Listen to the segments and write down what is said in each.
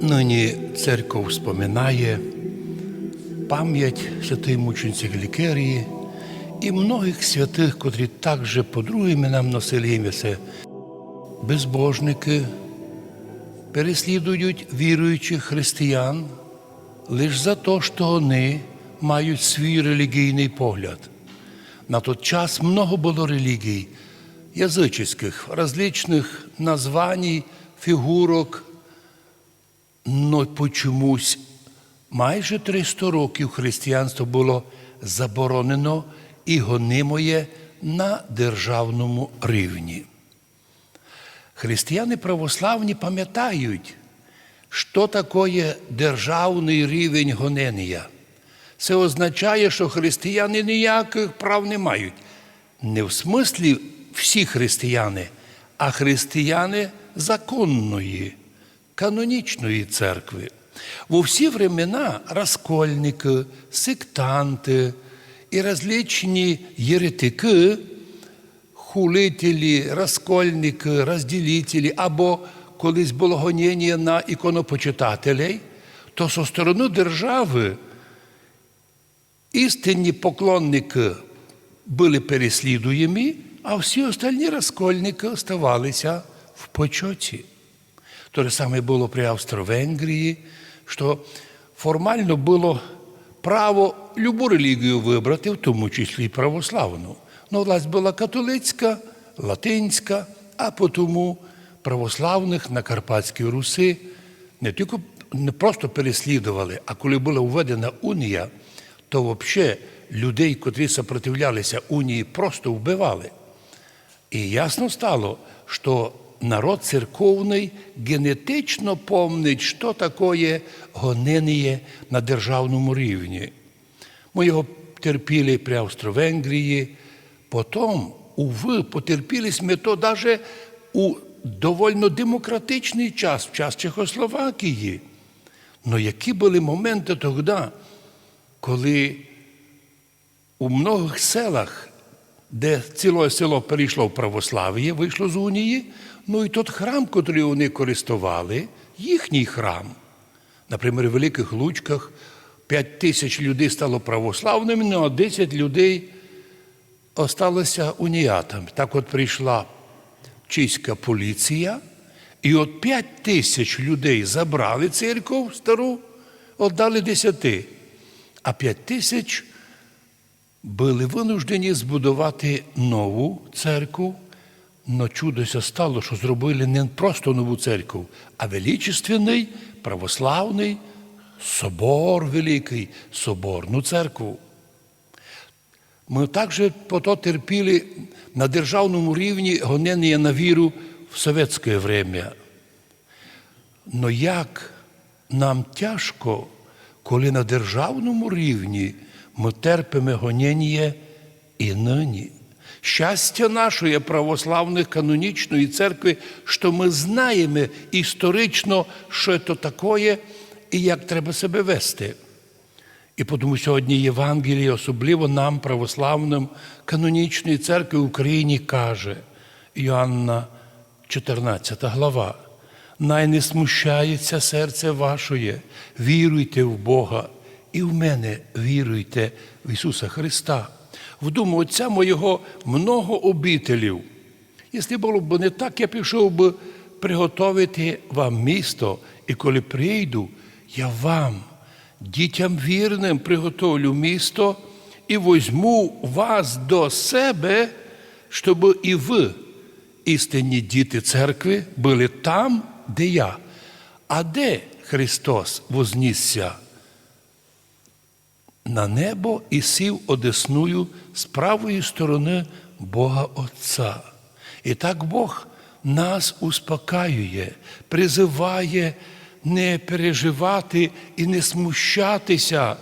Нині церква вспоминає пам'ять святої мучениці Глікерії і многих святих, котрі також по другим іменам носили ім'я це безбожники, переслідують віруючих християн лише за те, що вони мають свій релігійний погляд. На той час много було релігій язичних, различних названь, фігурок, но почомусь майже 300 років християнство було заборонено і гонимоє на державному рівні. Християни православні пам'ятають, що таке державний рівень гонення. Це означає, що християни ніяких прав не мають. Не в смислі всі християни, а християни законної, канонічної церкви. Во всі времена розкольники, сектанти і различні єретики, хулителі, розкольники, розділителі, або колись було гоніння на іконопочитателей, то со сторони держави істинні поклонники були переслідуємі, а всі остальні розкольники оставалися в почоті. То же саме було при Австро-Венгрії, що формально було право любу релігію вибрати, в тому числі і православну. Ну, власть була католицька, латинська, а потому православних на Карпатській Руси не тільки не просто переслідували, а коли була введена унія, то взагалі людей, котрі сопротивлялися унії, просто вбивали. І ясно стало, що народ церковний генетично помнить, що таке гонення на державному рівні. Ми його терпіли при Австро-Венгрії, потім, уви, потерпіли ми то навіть у довольно демократичний час, в час Чехословакії. Но які були моменти тоді, коли у многих селах, де ціле село перейшло в православ'я, вийшло з унії, ну і тот храм, який вони користували, їхній храм. Наприклад, в Великих Лучках 5 тисяч людей стало православними, ну а 10 людей осталося уніятами. Так от прийшла чиська поліція, і от 5 тисяч людей забрали церкву стару, віддали 10, а 5 тисяч були винуждені збудувати нову церкву. Но чудося стало, що зробили не просто нову церкву, а величественний православний собор великий, соборну церкву. Ми також пото терпіли на державному рівні гонення на віру в совєтське время. Но як нам тяжко, коли на державному рівні ми терпимо гонення і нині. Щастя нашої православної канонічної церкви, що ми знаємо історично, що це таке і як треба себе вести. І тому сьогодні Євангеліє, особливо нам, православним канонічної церкви в Україні, каже Іоанна 14 глава. Най не смущається серце вашоє, віруйте в Бога і в мене віруйте в Ісуса Христа. В дому Отця моєго много обителів. Якщо було б не так, я пішов би приготовити вам місто, і коли прийду, я вам, дітям вірним, приготовлю місто і возьму вас до себе, щоб і ви, істинні діти церкви, були там, де я. А де Христос вознісся? На небо і сів одесною з правої сторони Бога Отця. І так Бог нас успокаює, призиває не переживати і не смущатися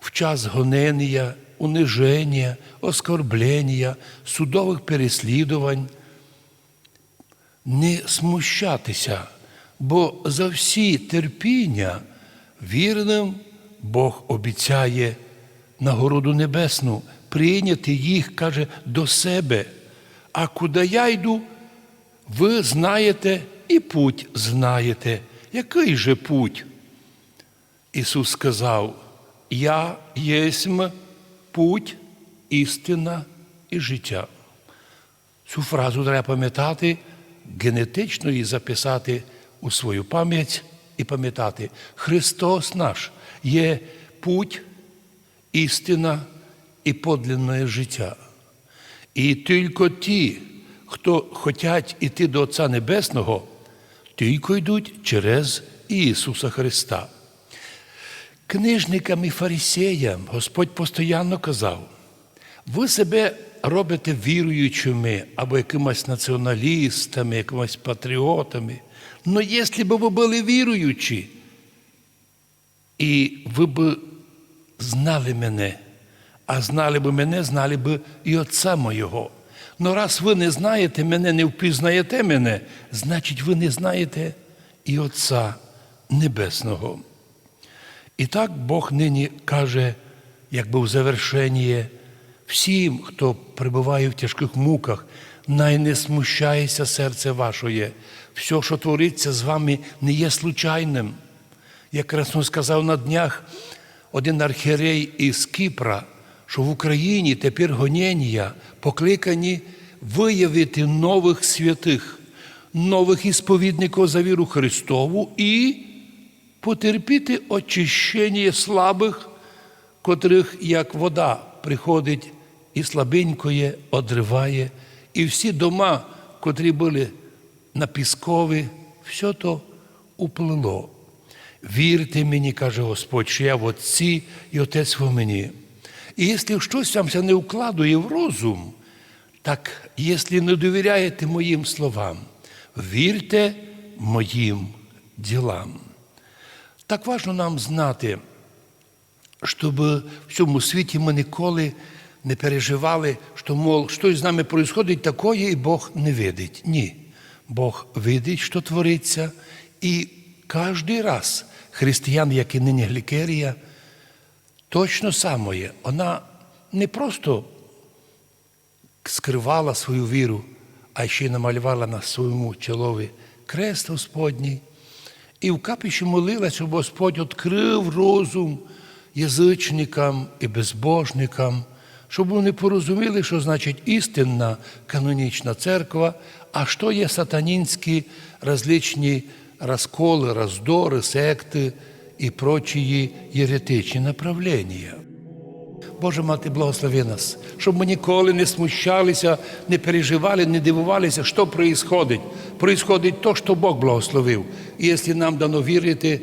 в час гонення, униження, оскорблення, судових переслідувань. Не смущатися, бо за всі терпіння вірним Бог обіцяє нагороду небесну, прийняти їх, каже, до себе. А куди я йду, ви знаєте і путь знаєте. який же путь? Ісус сказав, Я єсмь путь, істина і життя. Цю фразу треба пам'ятати, генетично її записати у свою пам'ять і пам'ятати, Христос наш є путь, істина і подлинне життя. І тільки ті, хто хочуть іти до Отця Небесного, тільки йдуть через Ісуса Христа. Книжникам і фарисеям Господь постійно казав, ви себе робите віруючими або якимось націоналістами, якимось патріотами. Но якщо б ви були віруючі, і ви б знали мене, а знали б мене, знали б і Отця Моєго. Но раз ви не знаєте мене, не впізнаєте мене, значить ви не знаєте і Отця Небесного. І так Бог нині каже, якби в завершенні всім, хто перебуває в тяжких муках, най не смущається серце вашоє. Все, що твориться з вами, не є случайним. Як красно сказав на днях один архієрей із Кіпра, що в Україні тепер гоніння покликані виявити нових святих, нових ісповідників за віру Христову і потерпіти очищення слабих, котрих як вода приходить і слабенькоє одриває, і всі дома, котрі були на піскові, все то уплило. Вірте мені, каже Господь, що я в Отці і Отець в мені. І якщо щось вам не вкладує в розум, так якщо не довіряєте моїм словам, вірте моїм ділам. Так важно нам знати, щоб в цьому світі ми ніколи не переживали, що, мол, щось з нами відбувається такое, і Бог не видить. Ні. Бог видить, що твориться, і кожен раз християн, як і нині Глікерія, точно самое, вона не просто скривала свою віру, а ще й намалювала на своєму чолові крест Господній. І в капіші молилась, щоб Господь відкрив розум язичникам і безбожникам, щоб вони порозуміли, що значить істинна канонічна церква, а що є сатанінські различні розколи, роздори, секти і прочі єретичні направлення. Боже мати, благослови нас, щоб ми ніколи не смущалися, не переживали, не дивувалися, що відбувається. Происходить то, що Бог благословив. І якщо нам дано вірити,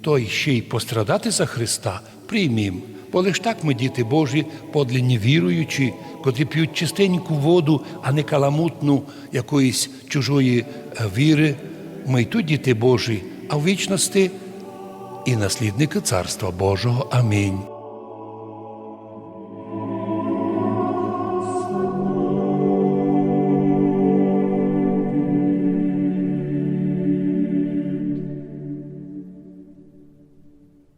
то ще й пострадати за Христа приймім. Бо лиш так ми, діти Божі, подлинні віруючі, котрі п'ють чистеньку воду, а не каламутну якоїсь чужої е, віри. Ми й тут діти Божі, а в вічності і наслідники Царства Божого. Амінь.